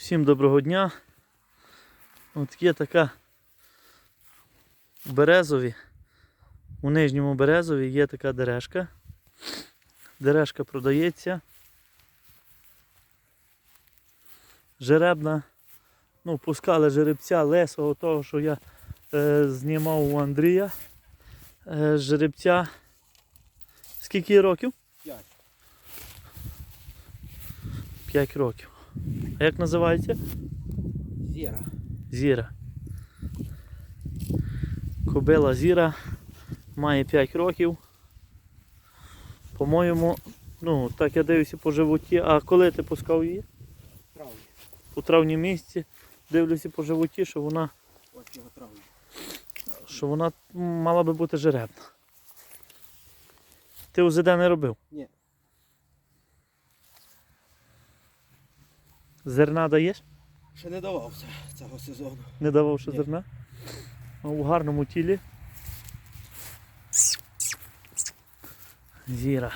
Всім доброго дня. От є така в березові. У нижньому березові є така дерешка. Дерешка продається. Жеребна. Ну, пускали жеребця лесого того, що я е, знімав у Андрія. Е, жеребця. Скільки років? П'ять. 5 років. А як називається? Зіра. Зіра. Кобила Зіра має 5 років. По-моєму, ну, так я дивлюся по животі. А коли ти пускав її? Травні. У травні місяці дивлюся по животі, що вона, 8 травня. що вона мала би бути жеребна. Ти УЗД не робив? Ні. Зерна даєш? Ще не давався цього сезону. Не давав ще Ні. зерна? У гарному тілі. Зіра.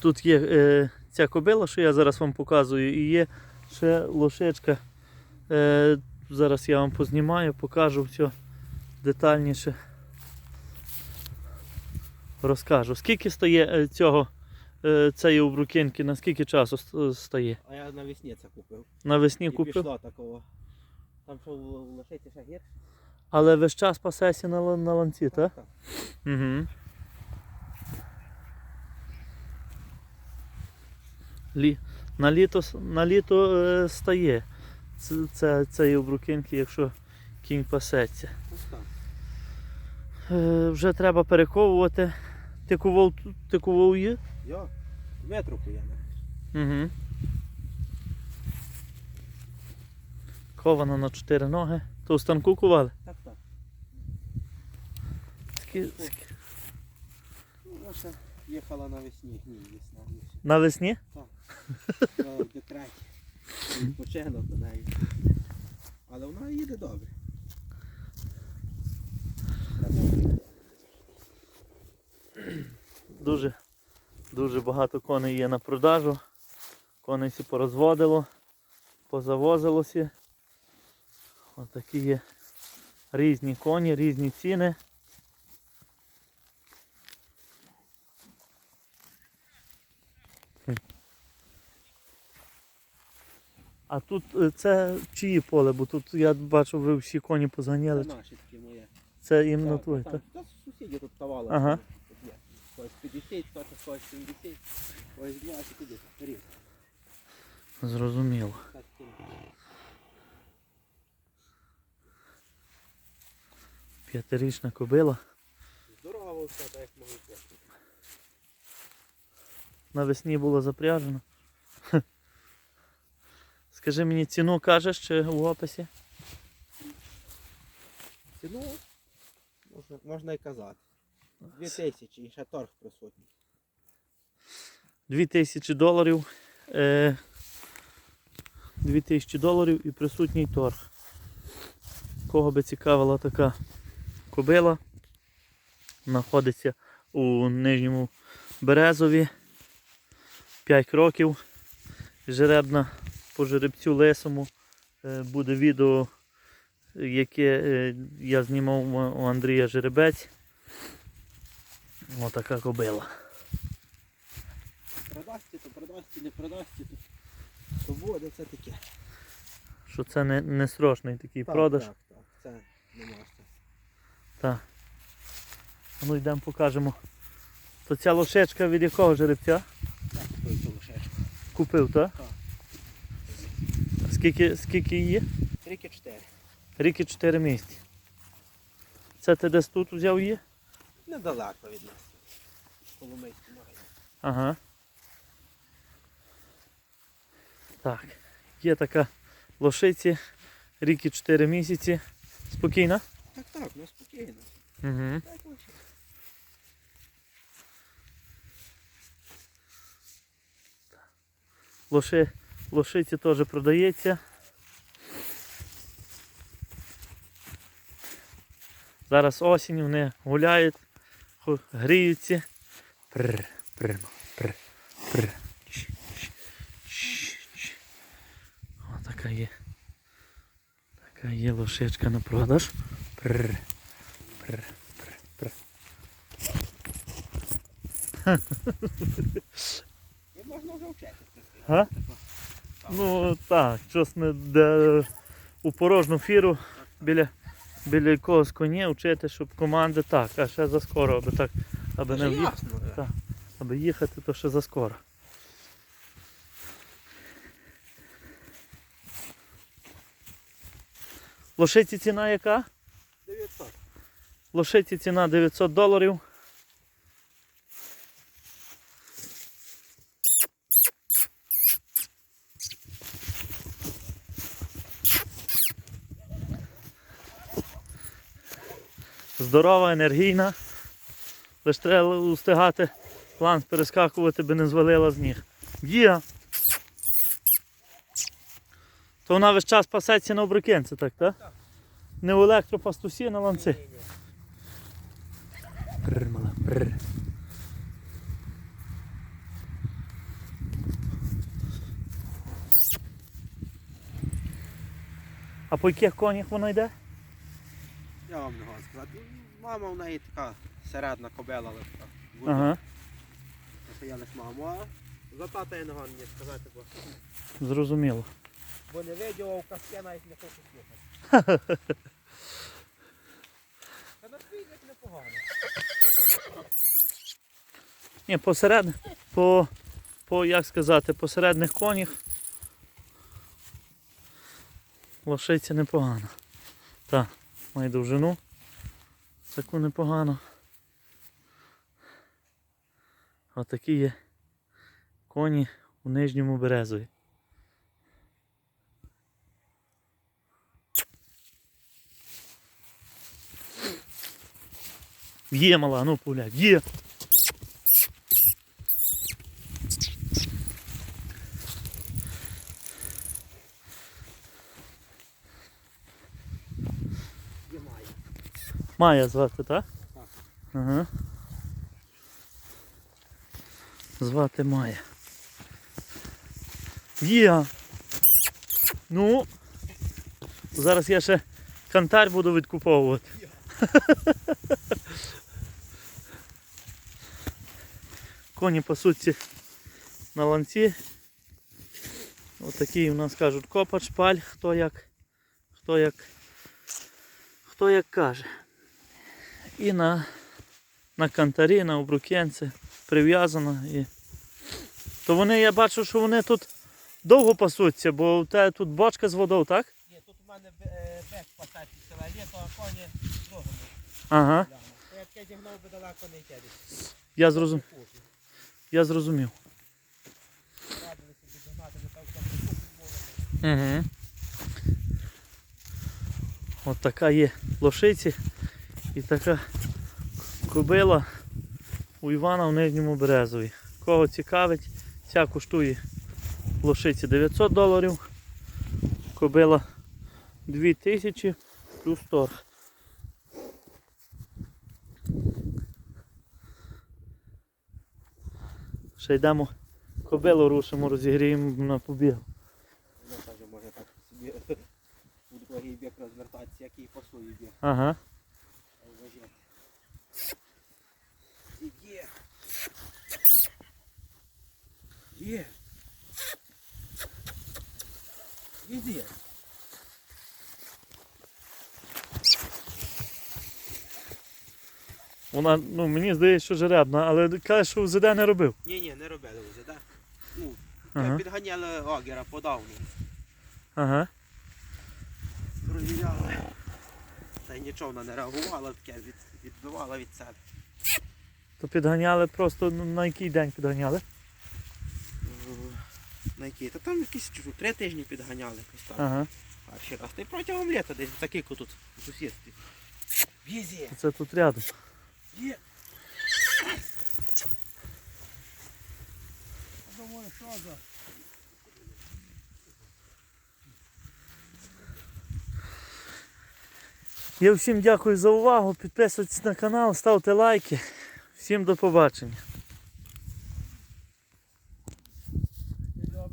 Тут є е, ця кобила, що я зараз вам показую, і є ще лошечка. Е, зараз я вам познімаю, покажу все детальніше. Розкажу. Скільки стає е, цього цієї обрукинки, на скільки часу стає? А я навесні це купив. Навесні І купив, пішла такого. Там що лошиці ще гірше? але весь час пасеся на, на ланці, так? так. Угу. Лі... На літо, на літо е, стає це, це, цієї обрукинки, якщо кінь пасеться. Е, вже треба перековувати. Ти кував, ти кував її? Я ветруку я не. Угу. Кована на чотири ноги. То у станку кували? Так, так. Скі... скі- Ну, наша їхала навесні, ні, весна. ні, все. Навесні? Я в декреті. Відпочинок до неї. Але вона їде добре. Дуже, дуже багато коней є на продажу. Коней всі порозводило, позавозилося. Отакі є різні коні, різні ціни. А тут е, це чиї поле, бо тут я бачу, ви всі коні Це наші такі моє. Це іменно Так, твоє, так? Та сусіді тут давали. Ага. Ось 50, хтось ось 70, ось 20 туди. Різ. Зрозуміло. П'ятирічна кобила. Здорово все, так як могли Навесні було запряжено. Скажи мені, ціну кажеш чи в описі? Ціну можна, можна і казати. Дві тисячі і ще торг присутній. 2000 доларів. Е, 2000 доларів і присутній торг. Кого би цікавила така кобила. Знаходиться у нижньому березові. 5 років. Жеребна по жеребцю лесому. Е, буде відео, яке е, я знімав у Андрія Жеребець. Отака кобила. Продасться, то продасться, не продасться, то, буде, це таке. Що це не, не срочний такий Так, продаж. Так, так, це не можна. Так. Ну йдемо покажемо. То ця лошечка від якого жеребця? Так, той то лише. Купив, так? Так. А Скільки, скільки її? Ріки 4. Рік і 4 місяці. Це ти десь тут взяв її? Недалеко від нас. Коломийський магазин. Ага. Так. Є така лошиці. Рік і 4 місяці. Спокійно? Так, так, ну спокійно. Угу. Так, лише. Лоши, лошиці теж продається. Зараз осінь, вони гуляють, гріються. Прр, прр, прр. Пр. Ч, ч, ч, ч. О, така є. Така є лошичка на продаж. Пр. Пр. Пр. Пр. І можна вже вчити. Ну так, щось не де у порожню фіру біля, біля якогось коні вчити, щоб команди так, а ще заскоро, аби так, аби не в'їхати. Аби їхати, то ще заскоро. Лошиці ціна яка? 900. Лошиці ціна 900 доларів. Здорова, енергійна. Лиш треба встигати план перескакувати, би не звалила з ніг. Є. То вона весь час пасеться на обрикенці, так, так? Не в електропастусі, на ланці. Прр. А по яких конях воно йде? Я вам не можу сказати. Мама в неї така середна кобела, але така. Ага, Це я лиш маму, а за тата я не можу мені сказати, бо, зрозуміло. бо не видів, а в казки навіть не хочу слухати. Та на свій як непогано. Ні, посеред, по, по, як сказати, по середніх конях лошиця непогано. Так, має довжину. Таку непогану. Отакі є коні у нижньому березові. Є мала, ну пуля, є має. Майя звати, так? Так. Ага. Звати Майя. Є. Ну. Зараз я ще кантар буду відкуповувати. Коні пасуться на ланці. Отакий у нас кажуть копач, паль, хто як, хто як, хто як каже. І на, на кантарі, на обрукенці прив'язано. І... То вони, я бачу, що вони тут довго пасуться, бо у тебе тут бочка з водою, так? Ні, тут у мене бек пасати села є, то коні другому Ага, як я зігнав би далеко не десь. я, зрозум... я зрозумів. Угу. От така є лошиці і така кобила у Івана в Нижньому Березові. Кого цікавить, ця коштує лошиці 900 доларів, кобила 2000 плюс торг. Ще йдемо кобилу рушимо, розігріємо на побіг. Ну, каже, може так собі у другий бік розвертатися, пасує бік. Ага. Є. Іди. Вона, ну мені здається, що жеребна, але каже, що УЗД не робив. Ні, ні, не робили так? Ну, Ага. підганяли огера подавно. Ага. Провіряли. Та й нічого вона не реагувала, таке від, відбивала від себе. То підганяли просто ну, на який день підганяли? На який? Та там якісь три тижні підганяли якось так. Ага. Перший раз. Та й протягом літа десь такий тут у сусідстві. Візі! Це тут рядом. Є! Думаю, що за? Я всім дякую за увагу. Підписуйтесь на канал, ставте лайки. Всім до побачення.